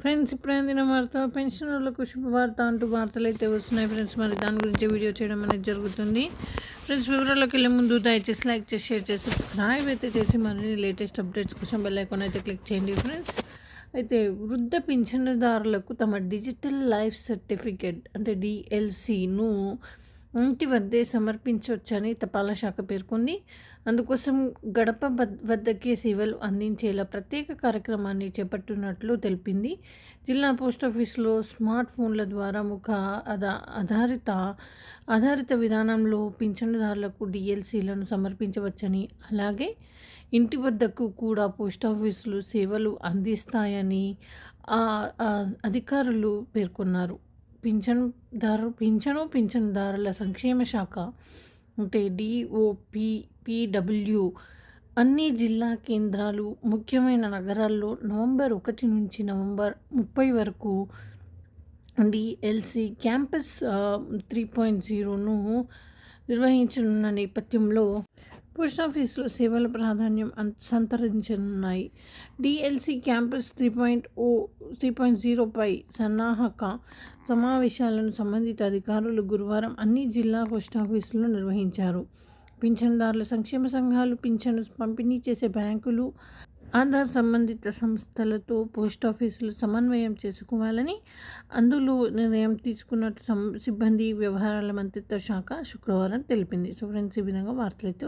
Friends ఇప్పుడు అందిన వార్త పెన్షనర్లకు శుభవార్త అంటూ వార్తలు అయితే వస్తున్నాయి ఫ్రెండ్స్. మరి దాని గురించి వీడియో చేయడం అనేది జరుగుతుంది. ఫ్రెండ్స్ వివరాల్లోకి వెళ్ళే ముందు దయచేసి లైక్ చేసి షేర్ చేసి సబ్స్క్రైబ్ అయితే చేసి మరి లేటెస్ట్ అప్డేట్స్ కోసం బెల్ ఐకాన్ అయితే క్లిక్ చేయండి ఫ్రెండ్స్. అయితే వృద్ధ పింఛనుదారులకు తమ డిజిటల్ లైఫ్ సర్టిఫికేట్ అంటే డిఎల్సిను ఇంటి వద్దే సమర్పించవచ్చని తపాలా శాఖ పేర్కొంది. అందుకోసం గడప వద్దకే సేవలు అందించేలా ప్రత్యేక కార్యక్రమాన్ని చేపట్టున్నట్లు తెలిపింది. జిల్లా పోస్ట్ ఆఫీస్లో స్మార్ట్ ఫోన్ల ద్వారా ముఖ ఆధా ఆధారిత ఆధారిత విధానంలో పింఛనుదారులకు డిఎల్సీలను సమర్పించవచ్చని అలాగే ఇంటి వద్దకు కూడా పోస్ట్ ఆఫీసులు సేవలు అందిస్తాయని ఆ అధికారులు పేర్కొన్నారు. పింఛనుదారు పింఛను పింఛన్దారుల సంక్షేమ శాఖ అంటే డిఓపి పిడబ్ల్యూ అన్ని జిల్లా కేంద్రాలు ముఖ్యమైన నగరాల్లో నవంబర్ ఒకటి నుంచి నవంబర్ ముప్పై వరకు డిఎల్సి క్యాంపస్ త్రీ పాయింట్ జీరోను నిర్వహించనున్న నేపథ్యంలో పోస్ట్ ఆఫీసులో సేవల ప్రాధాన్యం సంతరించనున్నాయి. DLC campus three point O three point జీరోపై సన్నాహక సమావేశాలను సంబంధిత అధికారులు గురువారం అన్ని జిల్లా పోస్ట్ నిర్వహించారు. పింఛన్దారుల సంక్షేమ సంఘాలు పింఛను పంపిణీ చేసే బ్యాంకులు ఆధార్ సంబంధిత సంస్థలతో పోస్ట్ ఆఫీసులు సమన్వయం చేసుకోవాలని అందులో నిర్ణయం తీసుకున్నట్టు సిబ్బంది వ్యవహారాల మంత్రిత్వ శాఖ శుక్రవారం తెలిపింది. సో ఫ్రెండ్స్ ఈ విధంగా వార్తలు